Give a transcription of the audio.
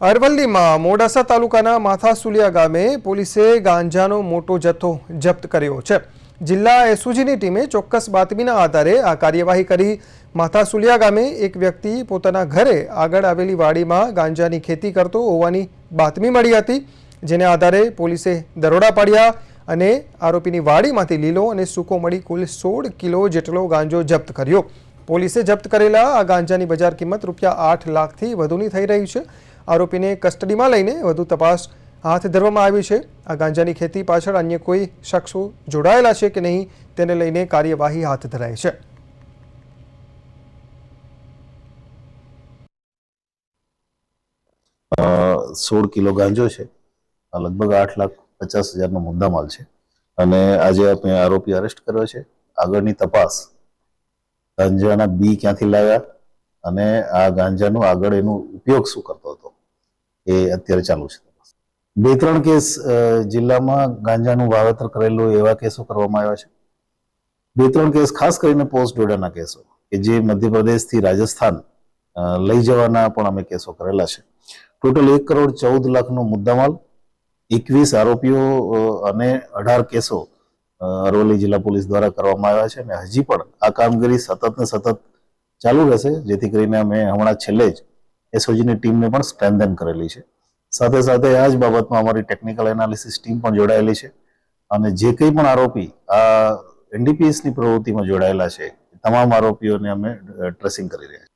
અરવલ્લીમાં મોડાસા તાલુકાના માથાસુલિયા ગામે પોલીસે ગાંજાનો મોટો જથ્થો જપ્ત કર્યો છે. જિલ્લા એસઓજીની ટીમે ચોક્કસ બાતમીના આધારે આ કાર્યવાહી કરી માથાસુલિયા ગામે એક વ્યક્તિ પોતાના ઘરે આગળ આવેલી વાડીમાં ગાંજાની ખેતી કરતો હોવાની બાતમી મળી હતી, જેને આધારે પોલીસે દરોડા પાડ્યા અને આરોપીની વાડીમાંથી લીલો અને સૂકો મળી કુલ સોળ કિલો જેટલો ગાંજો જપ્ત કર્યો. પોલીસે જપ્ત કરેલા આ ગાંજાની બજાર કિંમત રૂપિયા આઠ લાખથી વધુની થઈ રહી છે. આરોપીને કસ્ટડીમાં લઈને વધુ તપાસ હાથ ધરવામાં આવી છે. આ ગાંજાની ખેતી પાછળ અન્ય કોઈ શખ્સો જોડાયેલા છે કે નહીં તેને લઈને કાર્યવાહી હાથ ધરાઈ છે. સોળ કિલો ગાંજો છે. લગભગ આઠ લાખ પચાસ હજારનો મુદ્દામાલ છે. અને આજે આપણે આરોપી અરેસ્ટ કર્યો છે. આગળની તપાસ ગાંજાના બી ક્યાંથી લાવ્યા અને આ ગાંજાનો આગળ એનો ઉપયોગ શું કરતો હતો? એ અત્યારે ચાલુ છે. બે ત્રણ કેસ જિલ્લામાં ગાંજાનું વાવેતર કરેલું એવા કેસો કરવામાં આવ્યા છે. બે ત્રણ કેસ, ખાસ કરીને પોસ્ટ ડોડાના કેસો, કે જે મધ્યપ્રદેશથી રાજસ્થાન લઈ જવાના પણ અમે કેસો કરેલા છે. ટોટલ એક કરોડ ચૌદ લાખનો મુદ્દામાલ, એકવીસ આરોપીઓ અને અઢાર કેસો અરવલ્લી જિલ્લા પોલીસ દ્વારા કરવામાં આવ્યા છે અને હજી પણ આ કામગીરી સતત ને સતત ચાલુ રહેશે, જેથી કરીને અમે હમણાં છેલ્લે જ એસઓજીની ટીમને પણ સ્ટ્રેન્થન કરેલી છે. સાથે સાથે આ જ બાબતમાં અમારી ટેકનિકલ એનાલિસિસ ટીમ પણ જોડાયેલી છે. અને જે કંઈ પણ આરોપી આ એનડીપીએસની પ્રવૃત્તિમાં જોડાયેલા છે તમામ આરોપીઓને અમે ટ્રેસિંગ કરી રહ્યા છીએ.